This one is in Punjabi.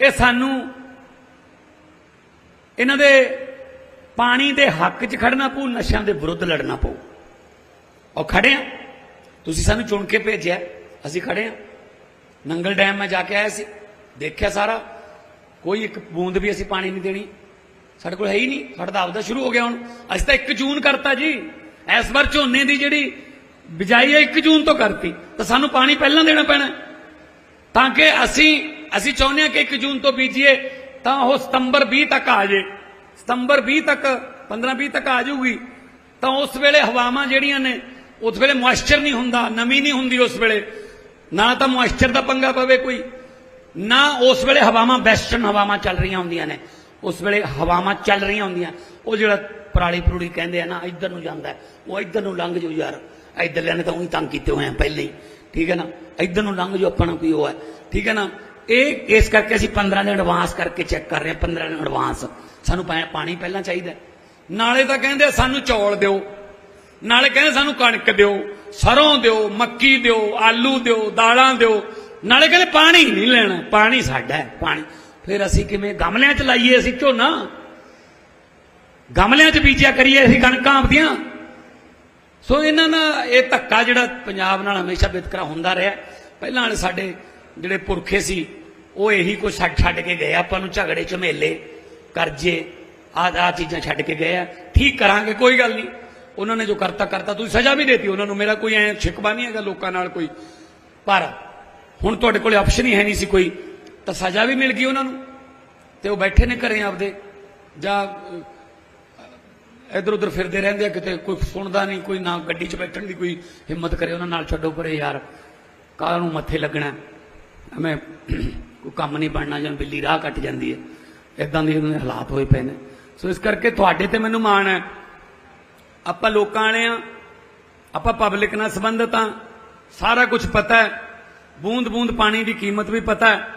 ਇਹ ਸਾਨੂੰ ਇਹਨਾਂ ਦੇ ਪਾਣੀ ਦੇ ਹੱਕ 'ਚ ਖੜਨਾ ਪਊ, ਨਸ਼ਿਆਂ ਦੇ ਵਿਰੁੱਧ ਲੜਨਾ ਪਊ। ਔਰ ਖੜੇ ਆ। ਤੁਸੀਂ ਸਾਨੂੰ ਚੁਣ ਕੇ ਭੇਜਿਆ। ਅਸੀਂ ਖੜੇ ਆ। ਨੰਗਲ ਡੈਮ ਮੈਂ ਜਾ ਕੇ ਆਇਆ ਸੀ। ਦੇਖਿਆ ਸਾਰਾ। ਕੋਈ ਇੱਕ ਬੂੰਦ ਵੀ ਅਸੀਂ ਪਾਣੀ ਨਹੀਂ ਦੇਣੀ। ਸਾਡੇ ਕੋਲ ਹੈ ਹੀ ਨਹੀਂ। ਸਾਡਾ ਤਾਂ ਆਪਦਾ ਸ਼ੁਰੂ ਹੋ ਗਿਆ ਹੁਣ। ਅਸੀਂ ਤਾਂ 1 ਜੂਨ ਕਰਤਾ ਜੀ। ਇਸ ਵਾਰ ਝੋਨੇ ਦੀ ਜਿਹੜੀ ਬਿਜਾਈ ਹੈ 1 ਜੂਨ ਤੋਂ ਕਰਤੀ। ਤਾਂ ਸਾਨੂੰ ਪਾਣੀ ਪਹਿਲਾਂ ਦੇਣਾ ਪੈਣਾ। ਤਾਂ ਕਿ ਅਸੀਂ ਅਸੀਂ ਚਾਹੁੰਦੇ ਹਾਂ ਕਿ 1 ਜੂਨ ਤੋਂ ਬੀਜੀਏ, ਤਾਂ ਉਹ ਸਤੰਬਰ 20 ਤੱਕ ਆ ਜੇ। ਸਤੰਬਰ 20 ਤੱਕ 15 20 ਤੱਕ ਆ ਜਾਊਗੀ। ਤਾਂ ਉਸ ਵੇਲੇ ਹਵਾਵਾਂ ਜਿਹੜੀਆਂ ਨੇ, ਉਸ ਵੇਲੇ ਮੋਇਸਚਰ ਨਹੀਂ ਹੁੰਦਾ, ਨਮੀ ਨਹੀਂ ਹੁੰਦੀ ਉਸ ਵੇਲੇ। ਨਾ ਤਾਂ ਮੋਇਸਚਰ ਦਾ ਪੰਗਾ ਪਵੇ ਕੋਈ, ਨਾ ਉਸ ਵੇਲੇ ਹਵਾਵਾਂ ਵੈਸਟਰਨ ਹਵਾਵਾਂ ਚੱਲ ਰਹੀਆਂ ਹੁੰਦੀਆਂ ਨੇ। ਉਸ ਵੇਲੇ ਹਵਾਵਾਂ ਚੱਲ ਰਹੀਆਂ ਹੁੰਦੀਆਂ। ਉਹ ਜਿਹੜਾ ਪਰਾਲੀ ਪਰੂੜੀ ਕਹਿੰਦੇ ਆ ਨਾ, ਇੱਧਰ ਨੂੰ ਜਾਂਦਾ ਉਹ ਇੱਧਰ ਨੂੰ ਲੰਘ ਜਾਓ ਯਾਰ। ਇੱਧਰ ਨੇ ਤਾਂ ਉਹੀ ਤੰਗ ਕੀਤੇ ਹੋਏ ਆ, ਪਹਿਲੇ ਹੀ। ਠੀਕ ਹੈ ਨਾ? ਇੱਧਰ ਨੂੰ ਲੰਘ ਜਾਓ, ਆਪਣਾ ਕੋਈ ਉਹ ਹੈ। ਠੀਕ ਹੈ ਨਾ? ਇਹ ਇਸ ਕਰਕੇ ਅਸੀਂ 15 ਦਿਨ ਐਡਵਾਂਸ ਕਰਕੇ ਚੈੱਕ ਕਰ ਰਹੇ ਹਾਂ 15 ਦਿਨ ਐਡਵਾਂਸ ਸਾਨੂੰ ਪਾਣੀ ਪਹਿਲਾਂ ਚਾਹੀਦਾ ਨਾਲੇ ਤਾਂ ਕਹਿੰਦੇ ਸਾਨੂੰ ਚੌਲ ਦਿਓ। ਨਾਲੇ ਕਹਿੰਦੇ ਸਾਨੂੰ ਕਣਕ ਦਿਓ। ਸਰੋਂ ਦਿਓ, ਮੱਕੀ ਦਿਓ, ਆਲੂ ਦਿਓ, ਦਾਲਾਂ ਦਿਓ। ਨਾਲੇ ਕਹਿੰਦੇ ਪਾਣੀ ਨਹੀਂ ਲੈਣਾ, ਪਾਣੀ ਸਾਡਾ ਹੈ, ਪਾਣੀ। ਫਿਰ ਅਸੀਂ ਕਿਵੇਂ, ਗਮਲਿਆਂ 'ਚ ਲਾਈਏ ਅਸੀਂ ਝੋਨਾ? ਗਮਲਿਆਂ 'ਚ ਬੀਜਿਆ ਕਰੀਏ ਅਸੀਂ ਕਣਕਾਂ ਆਪਦੀਆਂ? ਸੋ ਇਹਨਾਂ ਨਾਲ ਇਹ ਧੱਕਾ ਜਿਹੜਾ ਪੰਜਾਬ ਨਾਲ ਹਮੇਸ਼ਾ ਵਿਤਕਰਾ ਹੁੰਦਾ ਰਿਹਾ। ਪਹਿਲਾਂ ਵਾਲੇ ਸਾਡੇ ਜਿਹੜੇ ਪੁਰਖੇ ਸੀ, ਉਹ ਇਹੀ ਕੁਝ ਛੱਡ ਛੱਡ ਕੇ ਗਏ। ਆਪਾਂ ਨੂੰ ਝਗੜੇ, ਝਮੇਲੇ, ਕਰਜ਼ੇ, ਆਹ ਆ ਚੀਜ਼ਾਂ ਛੱਡ ਕੇ ਗਏ ਆ। ਠੀਕ ਕਰਾਂਗੇ, ਕੋਈ ਗੱਲ ਨਹੀਂ। ਉਹਨਾਂ ਨੇ ਜੋ ਕਰਤਾ ਕਰਤਾ। ਤੁਸੀਂ ਸਜ਼ਾ ਵੀ ਦੇਤੀ। ਉਹਨਾਂ ਨੂੰ ਮੇਰਾ ਕੋਈ ਐ ਸ਼ਿਕਵਾ ਨਹੀਂ ਹੈਗਾ ਲੋਕਾਂ ਨਾਲ ਕੋਈ। ਪਰ ਹੁਣ ਤੁਹਾਡੇ ਕੋਲੇ ਆਪਸ਼ਨ ਹੀ ਹੈ ਨਹੀਂ ਸੀ ਕੋਈ। ਤਾਂ ਸਜ਼ਾ ਵੀ ਮਿਲ ਗਈ ਉਹਨਾਂ ਨੂੰ। ਤੇ ਉਹ ਬੈਠੇ ਨੇ ਘਰੇ ਆਪਦੇ। ਜਾਂ ਇਧਰ ਉਧਰ ਫਿਰਦੇ ਰਹਿੰਦੇ ਆ। ਕਿਤੇ ਕੋਈ ਸੁਣਦਾ ਨਹੀਂ, ਕੋਈ ਨਾ ਗੱਡੀ 'ਚ ਬੈਠਣ ਦੀ ਕੋਈ ਹਿੰਮਤ ਕਰੇ। ਉਹਨਾਂ ਨਾਲ ਛੱਡੋ ਪਰੇ ਯਾਰ। ਕਾਹ ਨੂੰ ਮੱਥੇ ਲੱਗਣਾ? ਐਵੇਂ ਕੋਈ ਕੰਮ ਨਹੀਂ ਬਣਨਾ, ਜਾਂ ਬਿੱਲੀ ਰਾਹ ਕੱਟ ਜਾਂਦੀ ਹੈ। ਇਦਾਂ ਦੇ ਉਹਨਾਂ ਦੇ ਹਾਲਾਤ ਹੋਏ ਪਏ ਨੇ। ਸੋ ਇਸ ਕਰਕੇ ਤੁਹਾਡੇ ਤੇ ਮੈਨੂੰ ਮਾਣ ਹੈ। ਆਪਾਂ ਲੋਕਾਂ ਵਾਲੇ ਆ ਆਪਾਂ ਪਬਲਿਕ ਨਾਲ ਸੰਬੰਧਤ ਆ ਸਾਰਾ ਕੁਝ ਪਤਾ ਹੈ। ਬੂੰਦ ਬੂੰਦ ਪਾਣੀ ਦੀ ਕੀਮਤ ਵੀ ਪਤਾ ਹੈ।